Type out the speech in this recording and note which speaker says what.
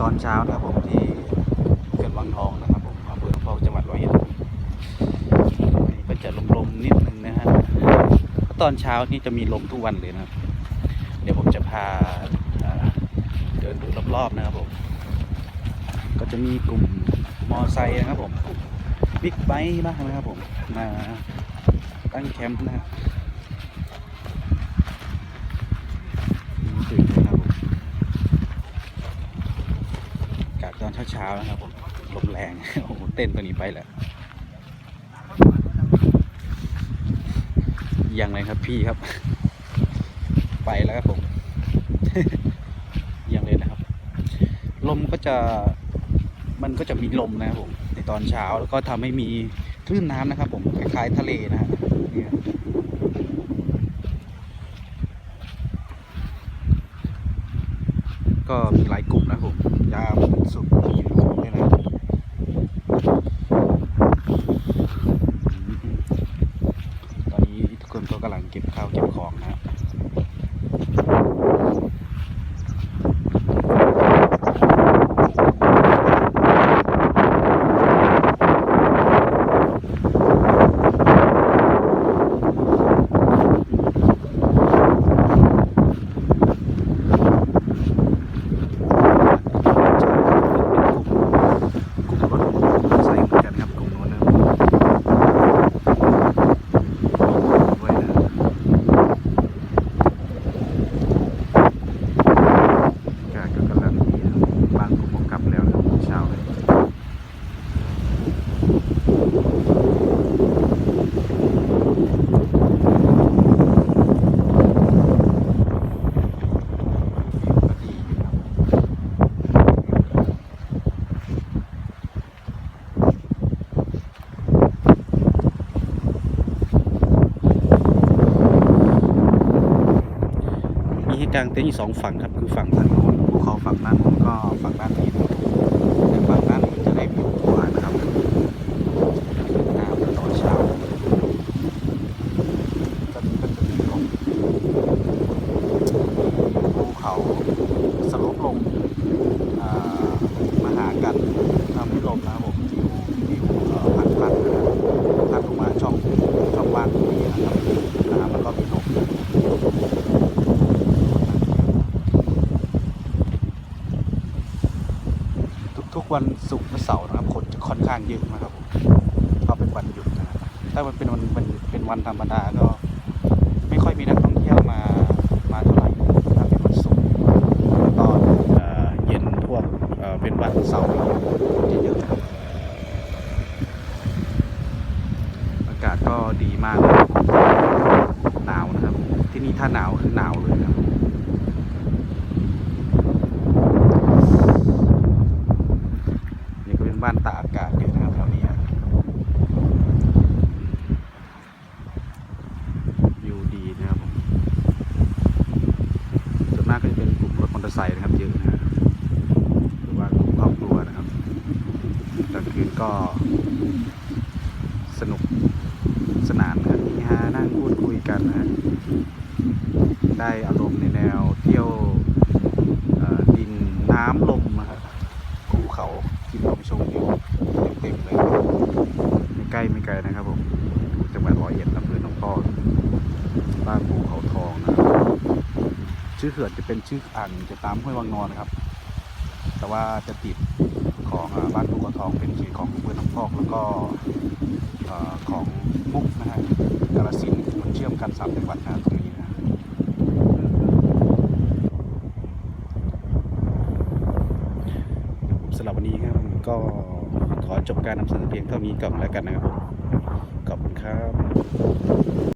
Speaker 1: ตอนเช้านะครับผมที่เขื่อนวังทองนะครับผมอำเภอหนองพอกจังหวัดร้อยเอ็ดวันนี้ก็จะลมๆนิดนึงนะฮะตอนเช้านี่จะมีลมทุกวันเลยนะครับ เดี๋ยวผมจะพาเดินดูรอบๆนะครับผม ก็จะมีกลุ่มมอไซค์นะครับผมกลุ่มบิ๊กไบค์บ้างนะครับผมมาตั้งแคมป์นะครับนี่ตื่นนะครับผมอากาศตอน เช้านะครับผมลมแรงโอ้โหเต้นตัวนี้ไปแล้ว ยังไงครับพี่ครับ ไปแล้วครับผม ยังเลยนะครับ ลมก็จะมันก็จะมีลมนะครับผมในตอนเช้าแล้วก็ทำให้มีคลื่นน้ำนะครับ ผมคล้ายๆทะเลนะฮะเนี่ย ก็มีหลายกลุ่มนะครับผมยาวสุดนี่นะอืมตอนนี้ทุกคนก็กำลังเก็บข้าวเก็บของนะฮะ กลุ่มรถมอเตอร์ไซค์เหมือนกันครับกลุ่มโน้นนะครับด้วยนะอากาศก็กำลังดีนะครับบางกลุ่มก็กลับแล้วนะครับเช้าเลยก็ดีอยู่ครับ ที่กลางเต็นท์อยู่สองฝั่งครับ คือฝั่งด้านโน้นภูเขาฝั่งด้านโน้นก็ฝั่งด้านนี้แต่ฝั่งด้านนี้จะได้วิวกว่านะครับน้ำตอนเช้าตอนนี้ก็จะมีลมภูเขาสลบลงอ่ามาหากันทำให้ลมนะครับผมวิววิวเอ่อพัดพัดนะครับพัดลงมาช่องช่องว่างตรงนี้นะครับน้ำแล้วก็มีลม ทุกๆ วันศุกร์และเสาร์นะครับคนจะค่อนข้างเยอะนะครับผมเพราะเป็นวันหยุดนะครับถ้ามันเป็นวันเป็นวันธรรมดาก็ไม่ค่อยมีนักท่องเที่ยวมามาเท่าไหร่ถ้าเป็นวันศุกร์ตอนเย็นพวกเอ่อเป็นวันเสาร์จะเยอะอากาศก็ดีมากหนาวนะครับ ที่นี่ถ้าหนาวคือหนาวเลยครับ นี่ก็เป็น บ้านตาอากาศอยู่นะครับแถวนี้ฮะวิวดีนะครับผมส่วนมากก็จะเป็นกลุ่มรถมอเตอร์ไซค์นะครับเยอะนะฮะหรือว่ากลุ่มครอบครัวนะครับกลางคืนก็สนุกสนานนะครับมีฮานั่งพูดคุยกันนะได้อารมณ์ในแนวเที่ยวเอ่อดินน้ำลมนะครับ ภูเขาที่เราไปชมวิวเต็มๆเลยไม่ใกล้ไม่ไกล นะครับผมจังหวัดร้อยเอ็ดอำเภอหนองพอกบ้านภูเขาทองนะครับชื่อเขื่อนจะเป็นชื่ออ่างจะตามห้วยวังนอนนะครับ แต่ว่าจะติดของบ้านภูเขาทองเป็นเขตของอำเภอหนองพอกแล้วก็ของมุกนะฮะกาฬสินมันเชื่อมกันสามจังหวัดนะตรงนี้นะสำหรับวันนี้ครับก็ขอจบการนำเสนอเพียงเท่านี้ก่อนแล้วกันนะครับผม ครับ